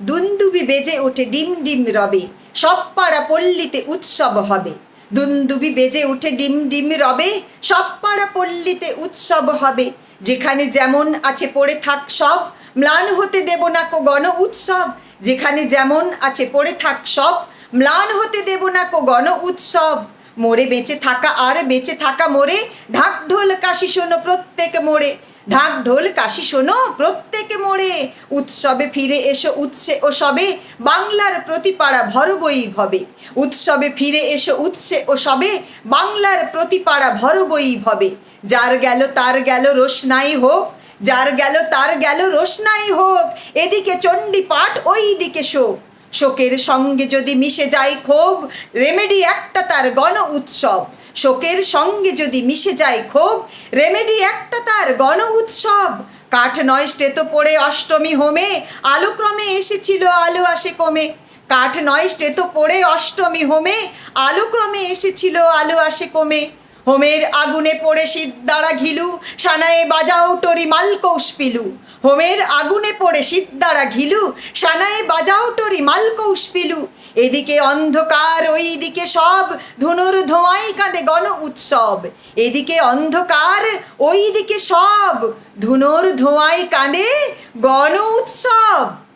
দুন্দুবি বেজে ওঠে ডিম ডিম রবে সব পাড়া পল্লীতে উৎসব হবে। দুন্দুবি বেজে ওঠে ডিম ডিম রবে সব পাড়া পল্লীতে উৎসব হবে। যেখানে যেমন আছে পড়ে থাক সব, ম্লান হতে দেব না কো গণ উৎসব। যেখানে যেমন আছে পড়ে থাক সব, ম্লান হতে দেব না কো গণ উৎসব। মোড়ে বেঁচে থাকা আর বেঁচে থাকা মোড়ে ঢাক ঢোল কাশি শোনো প্রত্যেক মোড়ে ঢাক ঢোল, কাশি শোনো, প্রত্যেকে মোড়ে। উৎসবে ফিরে এসো, উৎসে ও সবে। বাংলার প্রতিপাড়া ভরবই ভবে। উৎসবে ফিরে এসো, উৎসে ও সবে। বাংলার প্রতিপাড়া ভরবই ভবে। যার গেল, তার গেল, রোশনাই হোক। যার গেল, তার গেল, রোশনাই হোক। এদিকে চণ্ডী পাঠ ওই দিকে শোক। শোকের সঙ্গে যদি মিশে যায় ক্ষোভ রেমেডি একটা তার গণ উৎসব। শোকের সঙ্গে যদি মিশে যায় ক্ষোভ রেমেডি একটা তার গণ উৎসব কাঠ নয় স্টেতো পড়ে অষ্টমী হোমে, আলোক্রমে এসেছিল আলো আসে কমে। কাঠ নয় স্টেতো পড়ে অষ্টমী হোমে, আলোক্রমে এসেছিল আলো আসে কমে। হোমের আগুনে পড়ে সিদ্দারা ঘিলু, সানায়ে বাজাও টরি মালকৌশ পিলু। হোমের আগুনে পড়ে সিদ্দারা ঘিলু, সানায়ে বাজাও টরি মালকৌশ পিলু। এদিকে অন্ধকার ওই দিকে সব। ধনুর ধোঁয়াই কাঁদে গণ উৎসব। এদিকে অন্ধকার ওই দিকে সব। ধুনুর ধোঁয়াই কাঁদে গণ উৎসব।